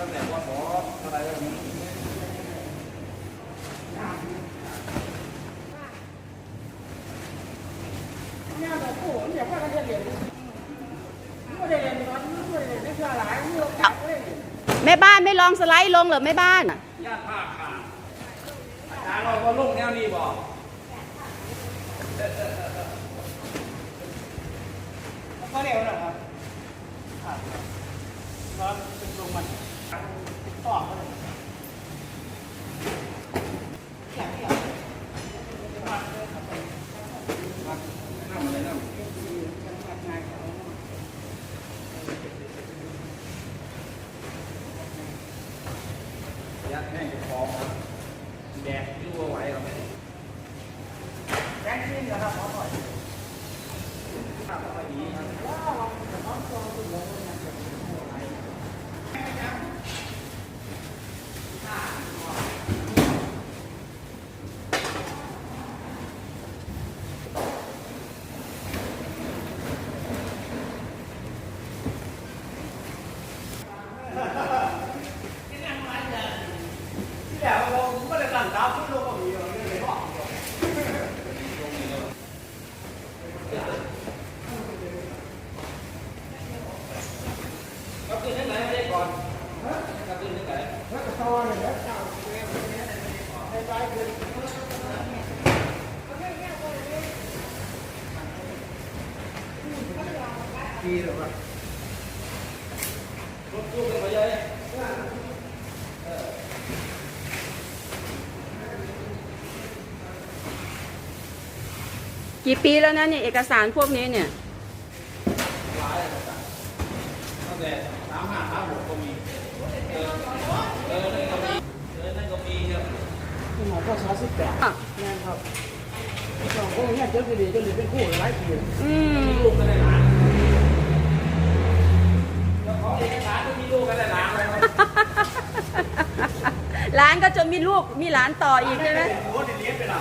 ตั้งแต่ว่าหมออะไรแบบนี้เนี่ยแบบโอ้โหเดี๋ยพานจะเรียนไม่ได้เรียนร้อนไม่ได้เรียนได้เพื่อหลายเมื่อกับเลยแม่บ้านไม่ลองสไลด์ลงเหรอแม่บ้านญาติภาคค่ะอาจารย์เราก็ลงแนวนี้บอกก็เร็วนะครับร้อนลงมัน ต่อมาเลยแข็งเหรอนั่งเลยนั่งยัดแห้งจะฟองแดดยั่วไหวเราไม่ได้แข็งขึ้นนะครับหมอหน่อยภาพไม่ดีครับ ที่แล้วเราไม่ได้ ตั้งตาพุ่งลงก็มีเราเลยบอก ก็ขึ้นที่ไหนไม่ได้ก่อนก็ขึ้นที่ไหน แล้วก็ต่อเลยแล้วต่อให้ไปคือ ดีหรือเปล่า รถตู้กันมาเยอะเนี่ย กี่ปีแล้วนะเนี่ยเอกสารพวกนี้เนี่ยหลายอะไรต่างตั้งแต่สามห้าสามหกก็มีเออเออนั่นก็มีเออนั่นก็มีครับคุณหมอก็สาสิบแปดอะแม่ครับสองคนเนี่ยเจอดีก็เลยเป็นคู่หลายปีอืมมีลูกกันได้หลานแล้วขอเอกสารก็มีลูกกันได้หลานเลยครับร้านก็จะมีลูกมีหลานต่ออีกใช่ไหมโอ้เดี๋ยวเลี้ยงไปละ